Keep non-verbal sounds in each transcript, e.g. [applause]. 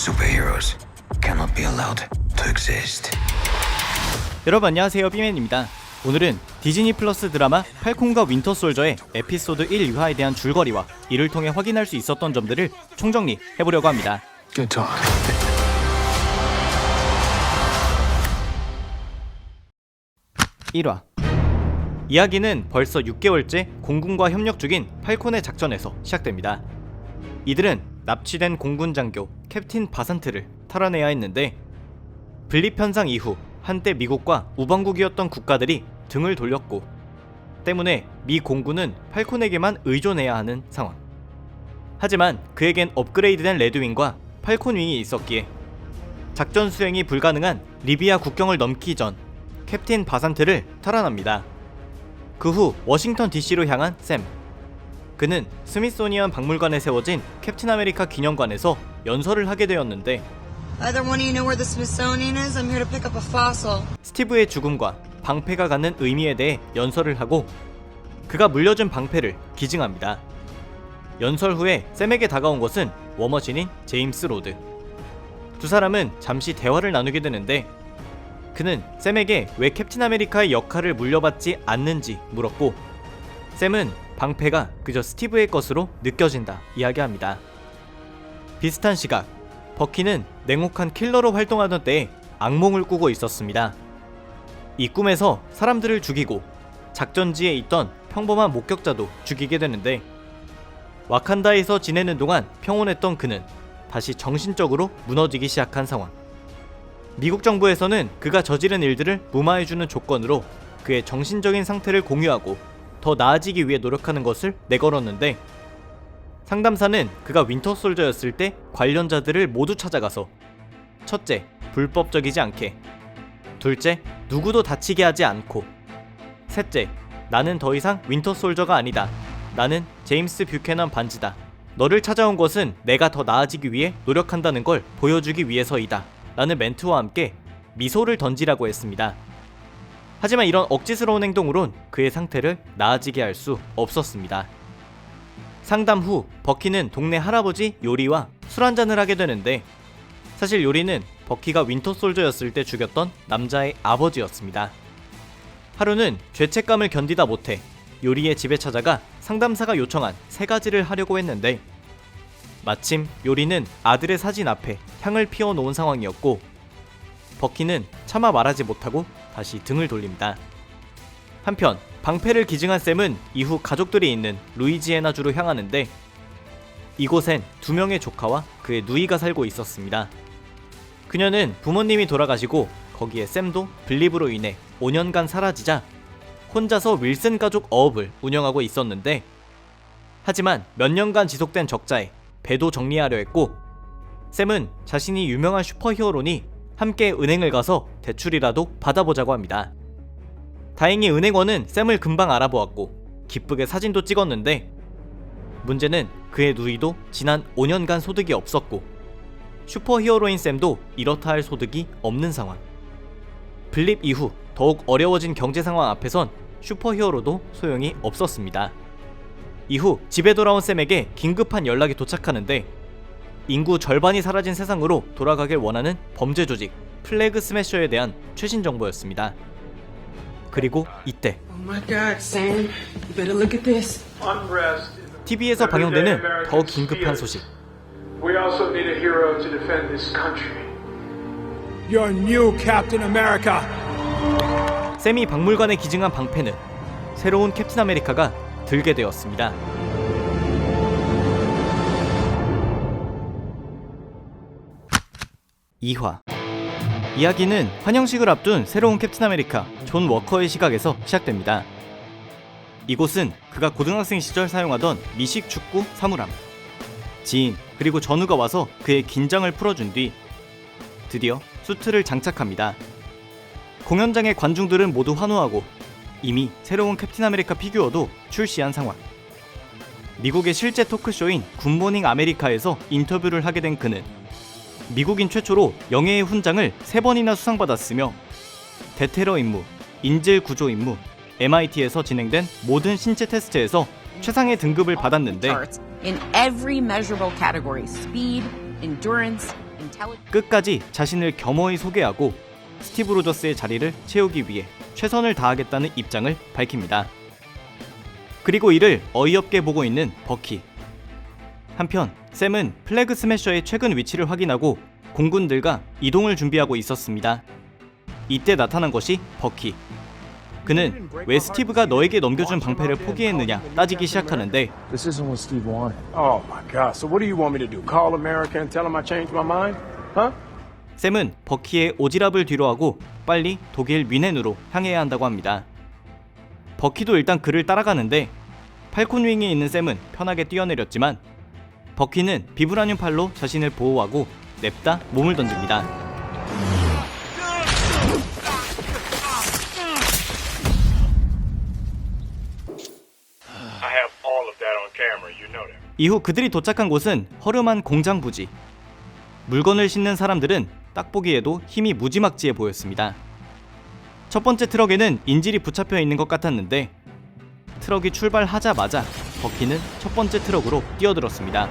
Superheroes cannot be allowed to exist. 여러분 안녕하세요. 삐맨입니다. 오늘은 디즈니 플러스 드라마 팔콘과 윈터 솔저의 에피소드 1 유화에 대한 줄거리와 이를 통해 확인할 수 있었던 점들을 총정리 해보려고 합니다. Good talk. 1화. 이야기는 벌써 6개월째 공군과 협력 중인 팔콘의 작전에서 시작됩니다. 이들은 납치된 공군 장교 캡틴 바산트를 탈환해야 했는데 분립 현상 이후 한때 미국과 우방국이었던 국가들이 등을 돌렸고 때문에 미 공군은 팔콘에게만 의존해야 하는 상황. 하지만 그에겐 업그레이드된 레드윙과 팔콘 윙이 있었기에 작전 수행이 불가능한 리비아 국경을 넘기 전 캡틴 바산트를 탈환합니다. 그 후 워싱턴 DC로 향한 샘. 그는 스미소니언 박물관에 세워진 캡틴 아메리카 기념관에서 연설을 하게 되었는데. 스티브의 죽음과 방패가 갖는 의미에 대해 연설을 하고 그가 물려준 방패를 기증합니다. 연설 후에 샘에게 다가온 것은 워머신인 제임스 로드. 두 사람은 잠시 대화를 나누게 되는데 그는 샘에게 왜 캡틴 아메리카의 역할을 물려받지 않는지 물었고 샘은 방패가 그저 스티브의 것으로 느껴진다 이야기합니다. 비슷한 시각 버키는 냉혹한 킬러로 활동하던 때에 악몽을 꾸고 있었습니다. 이 꿈에서 사람들을 죽이고 작전지에 있던 평범한 목격자도 죽이게 되는데 와칸다에서 지내는 동안 평온했던 그는 다시 정신적으로 무너지기 시작한 상황. 미국 정부에서는 그가 저지른 일들을 무마해주는 조건으로 그의 정신적인 상태를 공유하고 더 나아지기 위해 노력하는 것을 내걸었는데 상담사는 그가 윈터 솔저였을 때 관련자들을 모두 찾아가서 첫째, 불법적이지 않게 둘째, 누구도 다치게 하지 않고 셋째, 나는 더 이상 윈터 솔저가 아니다. 나는 제임스 뷰캐넌 반지다. 너를 찾아온 것은 내가 더 나아지기 위해 노력한다는 걸 보여주기 위해서이다. 라는 멘트와 함께 미소를 던지라고 했습니다. 하지만 이런 억지스러운 행동으론 그의 상태를 나아지게 할 수 없었습니다. 상담 후 버키는 동네 할아버지 요리와 술 한잔을 하게 되는데 사실 요리는 버키가 윈터 솔저였을 때 죽였던 남자의 아버지였습니다. 하루는 죄책감을 견디다 못해 요리의 집에 찾아가 상담사가 요청한 세 가지를 하려고 했는데 마침 요리는 아들의 사진 앞에 향을 피워 놓은 상황이었고 버키는 차마 말하지 못하고 다시 등을 돌립니다. 한편 방패를 기증한 샘은 이후 가족들이 있는 루이지애나주로 향하는데 이곳엔 두 명의 조카와 그의 누이가 살고 있었습니다. 그녀는 부모님이 돌아가시고 거기에 샘도 블립으로 인해 5년간 사라지자 혼자서 윌슨 가족 어업을 운영하고 있었는데 하지만 몇 년간 지속된 적자에 배도 정리하려 했고 샘은 자신이 유명한 슈퍼히어로니 함께 은행을 가서 대출이라도 받아보자고 합니다. 다행히 은행원은 샘을 금방 알아보았고 기쁘게 사진도 찍었는데 문제는 그의 누이도 지난 5년간 소득이 없었고 슈퍼히어로인 샘도 이렇다 할 소득이 없는 상황. 블립 이후 더욱 어려워진 경제 상황 앞에선 슈퍼히어로도 소용이 없었습니다. 이후 집에 돌아온 샘에게 긴급한 연락이 도착하는데 인구 절반이 사라진 세상으로 돌아가길 원하는 범죄 조직 플래그 스매셔에 대한 최신 정보였습니다. 그리고 이때 Oh. TV에서 방영되는 더 긴급한 소식. We also need a hero to defend this country. You're new Captain America. 샘이 박물관에 기증한 방패는 새로운 캡틴 아메리카가 들게 되었습니다. 이화 이야기는 환영식을 앞둔 새로운 캡틴 아메리카 존 워커의 시각에서 시작됩니다. 이곳은 그가 고등학생 시절 사용하던 미식 축구 사물함. 지인 그리고 전우가 와서 그의 긴장을 풀어준 뒤 드디어 수트를 장착합니다. 공연장의 관중들은 모두 환호하고 이미 새로운 캡틴 아메리카 피규어도 출시한 상황. 미국의 실제 토크쇼인 굿모닝 아메리카에서 인터뷰를 하게 된 그는 미국인 최초로 영예의 훈장을 세 번이나 수상받았으며 대테러 임무, 인질 구조 임무, MIT에서 진행된 모든 신체 테스트에서 최상의 등급을 받았는데. 끝까지 자신을 겸허히 소개하고 스티브 로저스의 자리를 채우기 위해 최선을 다하겠다는 입장을 밝힙니다. 그리고 이를 어이없게 보고 있는 버키. 한편 샘은 플래그 스매셔의 최근 위치를 확인하고 공군들과 이동을 준비하고 있었습니다. 이때 나타난 것이 버키. 그는 왜 스티브가 너에게 넘겨준 방패를 포기했느냐 따지기 시작하는데 This isn't what Steve wanted. Oh my God. So what do you want me to do? Call America and tell them I changed my mind? Huh? 샘은 버키의 오지랖을 뒤로하고 빨리 독일 뮌헨으로 향해야 한다고 합니다. 버키도 일단 그를 따라가는데 팔콘 윙에 있는 샘은 편하게 뛰어내렸지만 버키는 비브라늄 팔로 자신을 보호하고 냅다 몸을 던집니다. 이후 그들이 도착한 곳은 허름한 공장 부지. 물건을 싣는 사람들은 딱 보기에도 힘이 무지막지해 보였습니다. 첫 번째 트럭에는 인질이 붙잡혀 있는 것 같았는데 트럭이 출발하자마자 버키는 첫 번째 트럭으로 뛰어들었습니다.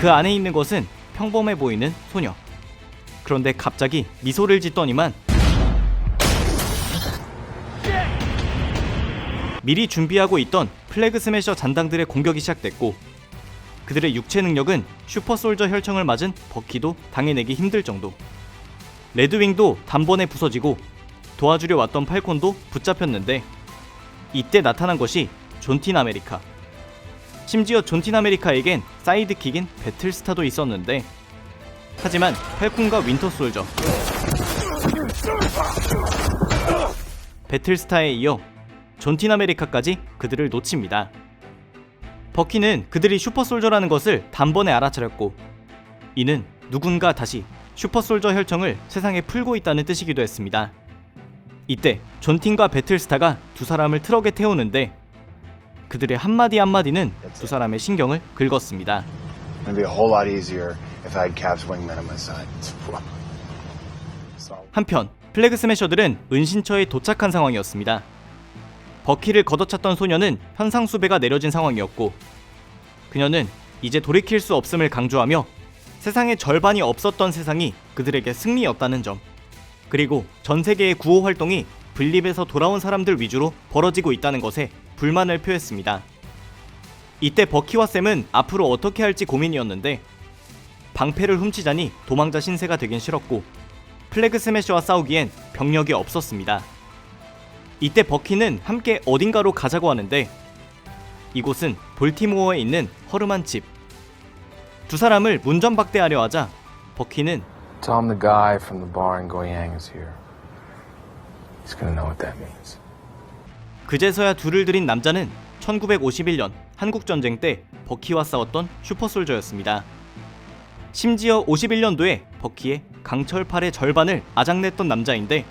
그 안에 있는 것은 평범해 보이는 소녀. 그런데 갑자기 미소를 짓더니만 미리 준비하고 있던 플래그 스매셔 잔당들의 공격이 시작됐고 그들의 육체 능력은 슈퍼솔저 혈청을 맞은 버키도 당해내기 힘들 정도. 레드윙도 단번에 부서지고 도와주려 왔던 팔콘도 붙잡혔는데 이때 나타난 것이 존틴 아메리카. 심지어 존틴 아메리카에겐 사이드킥인 배틀스타도 있었는데 하지만 팔콘과 윈터 솔저 배틀스타에 이어 존틴 아메리카까지 그들을 놓칩니다. 버키는 그들이 슈퍼솔저라는 것을 단번에 알아차렸고 이는 누군가 다시 슈퍼솔저 혈청을 세상에 풀고 있다는 뜻이기도 했습니다. 이때 존틴과 배틀스타가 두 사람을 트럭에 태우는데 그들의 한마디 한마디는 두 사람의 신경을 긁었습니다. 한편 플래그 스매셔들은 은신처에 도착한 상황이었습니다. 버키를 걷어찼던 소녀는 현상 수배가 내려진 상황이었고 그녀는 이제 돌이킬 수 없음을 강조하며 세상의 절반이 없었던 세상이 그들에게 승리였다는 점 그리고 전 세계의 구호 활동이 분립에서 돌아온 사람들 위주로 벌어지고 있다는 것에 불만을 표했습니다. 이때 버키와 샘은 앞으로 어떻게 할지 고민이었는데 방패를 훔치자니 도망자 신세가 되긴 싫었고 플래그 스매셔와 싸우기엔 병력이 없었습니다. 이때 버키는 함께 어딘가로 가자고 하는데 이곳은 볼티모어에 있는 허름한 집. 두 사람을 문전박대하려 하자 버키는 tell him the guy from the bar in Goyang is here. He's gonna know what that means. 그제서야 둘을 들인 남자는 1951년 한국 전쟁 때 버키와 싸웠던 슈퍼솔저였습니다. 심지어 51년도에 버키의 강철팔의 절반을 아작냈던 남자인데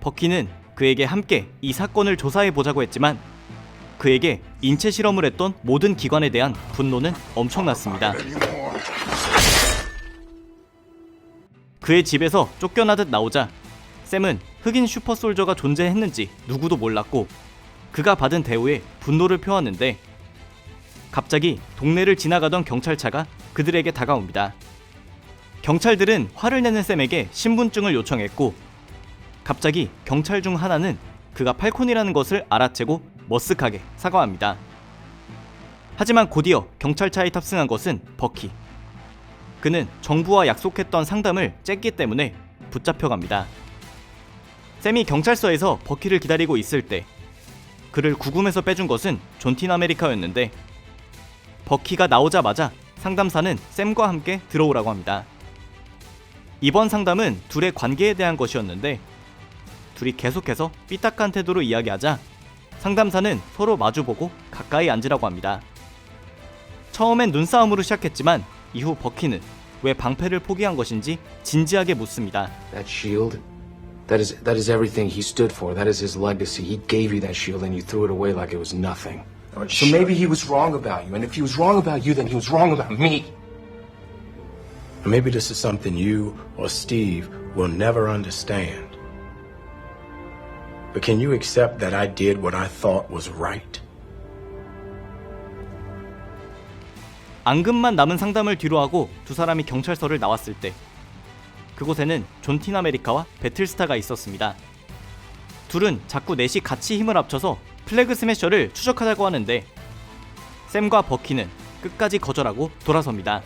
버키는 그에게 함께 이 사건을 조사해 보자고 했지만 그에게 인체 실험을 했던 모든 기관에 대한 분노는 엄청났습니다. 그의 집에서 쫓겨나듯 나오자 샘은 흑인 슈퍼솔저가 존재했는지 누구도 몰랐고 그가 받은 대우에 분노를 표하는데 갑자기 동네를 지나가던 경찰차가 그들에게 다가옵니다. 경찰들은 화를 내는 샘에게 신분증을 요청했고 갑자기 경찰 중 하나는 그가 팔콘이라는 것을 알아채고 머쓱하게 사과합니다. 하지만 곧이어 경찰차에 탑승한 것은 버키. 그는 정부와 약속했던 상담을 쨌기 때문에 붙잡혀갑니다. 샘이 경찰서에서 버키를 기다리고 있을 때 그를 구금해서 빼준 것은 존틴 아메리카였는데 버키가 나오자마자 상담사는 샘과 함께 들어오라고 합니다. 이번 상담은 둘의 관계에 대한 것이었는데 둘이 계속해서 삐딱한 태도로 이야기하자 상담사는 서로 마주보고 가까이 앉으라고 합니다. 처음엔 눈싸움으로 시작했지만 이후 버키는 왜 방패를 포기한 것인지 진지하게 묻습니다. That shield, that is that is everything he stood for. That is his legacy. He gave you that shield and you threw it away like it was nothing. So maybe he was wrong about you, and if he was wrong about you, then he was wrong about me. Maybe this is something you or Steve will never understand. But can you accept that I did what I thought was right? 앙금만 남은 상담을 뒤로하고 두 사람이 경찰서를 나왔을 때 그곳에는 존틴 아메리카와 배틀스타가 있었습니다. 둘은 자꾸 넷이 같이 힘을 합쳐서 플래그 스매셔를 추적하자고 하는데 샘과 버키는 끝까지 거절하고 돌아섭니다.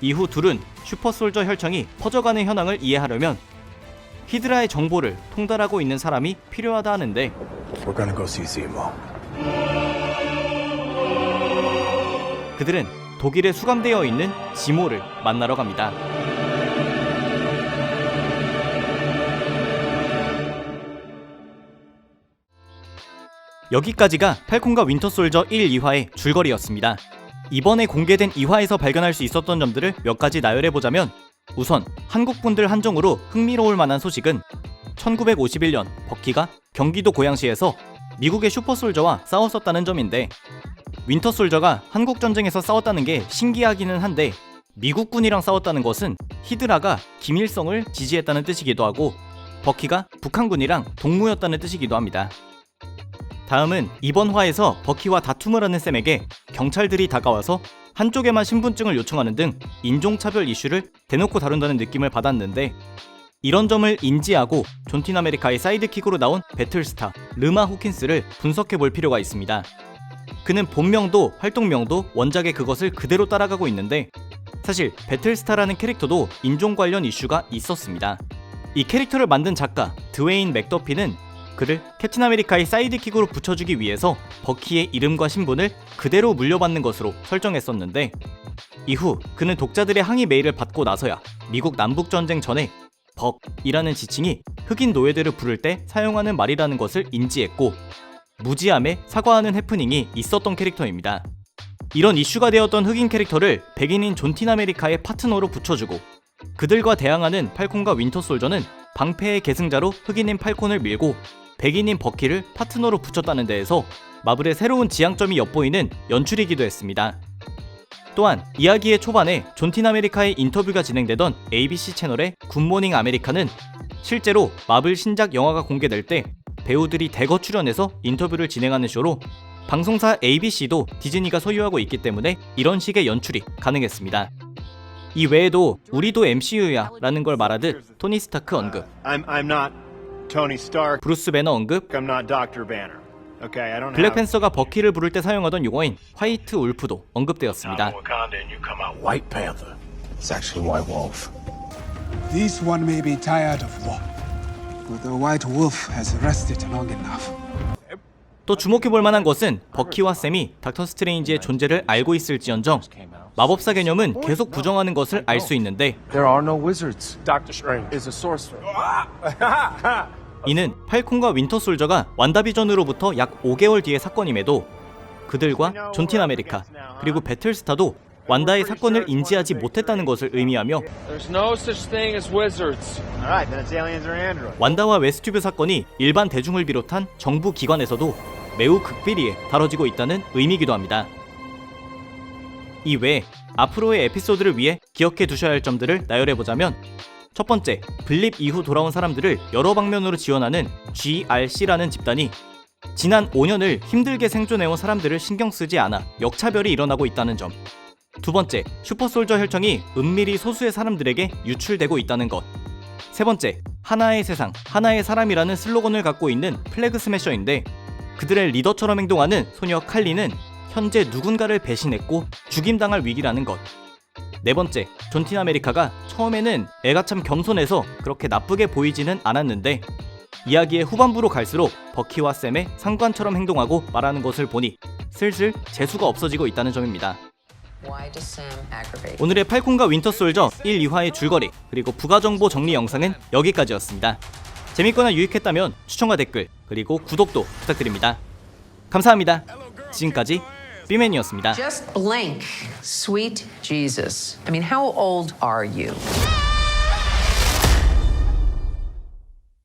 이후 둘은 슈퍼솔저 혈청이 퍼져가는 현황을 이해하려면 히드라의 정보를 통달하고 있는 사람이 필요하다 하는데 그들은 독일에 수감되어 있는 지모를 만나러 갑니다. 여기까지가 팔콘과 윈터솔저 1, 2화의 줄거리였습니다. 이번에 공개된 2화에서 발견할 수 있었던 점들을 몇 가지 나열해보자면 우선 한국 분들 한정으로 흥미로울 만한 소식은 1951년 버키가 경기도 고양시에서 미국의 슈퍼솔저와 싸웠었다는 점인데 윈터솔저가 한국 전쟁에서 싸웠다는 게 신기하기는 한데 미국군이랑 싸웠다는 것은 히드라가 김일성을 지지했다는 뜻이기도 하고 버키가 북한군이랑 동무였다는 뜻이기도 합니다. 다음은 이번 화에서 버키와 다툼을 하는 샘에게 경찰들이 다가와서 한쪽에만 신분증을 요청하는 등 인종차별 이슈를 대놓고 다룬다는 느낌을 받았는데 이런 점을 인지하고 존틴 아메리카의 사이드킥으로 나온 배틀스타 르마 호킨스를 분석해 볼 필요가 있습니다. 그는 본명도 활동명도 원작의 그것을 그대로 따라가고 있는데 사실 배틀스타라는 캐릭터도 인종 관련 이슈가 있었습니다. 이 캐릭터를 만든 작가 드웨인 맥더피는 그를 캡틴 아메리카의 사이드킥으로 붙여주기 위해서 버키의 이름과 신분을 그대로 물려받는 것으로 설정했었는데 이후 그는 독자들의 항의 메일을 받고 나서야 미국 남북전쟁 전에 벅이라는 지칭이 흑인 노예들을 부를 때 사용하는 말이라는 것을 인지했고 무지함에 사과하는 해프닝이 있었던 캐릭터입니다. 이런 이슈가 되었던 흑인 캐릭터를 백인인 존틴 아메리카의 파트너로 붙여주고 그들과 대항하는 팔콘과 윈터 솔저는 방패의 계승자로 흑인인 팔콘을 밀고 백인인 버키를 파트너로 붙였다는 데에서 마블의 새로운 지향점이 엿보이는 연출이기도 했습니다. 또한 이야기의 초반에 존틴 아메리카의 인터뷰가 진행되던 ABC 채널의 굿모닝 아메리카는 실제로 마블 신작 영화가 공개될 때 배우들이 대거 출연해서 인터뷰를 진행하는 쇼로 방송사 ABC도 디즈니가 소유하고 있기 때문에 이런 식의 연출이 가능했습니다. 이 외에도 우리도 MCU야 라는 걸 말하듯 토니 스타크 언급, I'm I'm not Tony Stark. 브루스 배너 언급, I'm not Dr. Banner. Okay, I don't have. 블랙팬서가 버키를 부를 때 사용하던 용어인 화이트 울프도 언급되었습니다. Wakanda and you come out White Panther. It's actually White Wolf. This one may be tired of war, 또 주목해볼 만한 것은 버키와 샘이 닥터 스트레인지의 존재를 알고 있을지언정 마법사 개념은 계속 부정하는 것을 알 수 있는데 There are no wizards. Doctor Strange. Is a sorcerer. [laughs] 이는 팔콘과 윈터솔저가 완다비전으로부터 약 5개월 뒤의 사건임에도 그들과 존틴 아메리카 그리고 배틀스타도 완다의 사건을 인지하지 못했다는 것을 의미하며 There's no such thing as wizards. All right, then it's aliens or androids. 완다와 웨스튜브 사건이 일반 대중을 비롯한 정부 기관에서도 매우 극비리에 다뤄지고 있다는 의미이기도 합니다. 이외에 앞으로의 에피소드를 위해 기억해 두셔야 할 점들을 나열해 보자면 첫 번째, 블립 이후 돌아온 사람들을 여러 방면으로 지원하는 GRC라는 집단이 지난 5년을 힘들게 생존해온 사람들을 신경 쓰지 않아 역차별이 일어나고 있다는 점. 두 번째, 슈퍼솔저 혈청이 은밀히 소수의 사람들에게 유출되고 있다는 것. 세 번째, 하나의 세상, 하나의 사람이라는 슬로건을 갖고 있는 플래그 스매셔인데 그들의 리더처럼 행동하는 소녀 칼리는 현재 누군가를 배신했고 죽임당할 위기라는 것. 네 번째, 존틴 아메리카가 처음에는 애가 참 겸손해서 그렇게 나쁘게 보이지는 않았는데 이야기의 후반부로 갈수록 버키와 샘의 상관처럼 행동하고 말하는 것을 보니 슬슬 재수가 없어지고 있다는 점입니다. 오늘의 팔콘과 윈터솔저 1, 2화의 줄거리 그리고 부가 정보 정리 영상은 여기까지였습니다. 재밌거나 유익했다면 추천과 댓글 그리고 구독도 부탁드립니다. 감사합니다. 지금까지 삐맨이었습니다. Just blink, sweet Jesus. I mean, how old are you?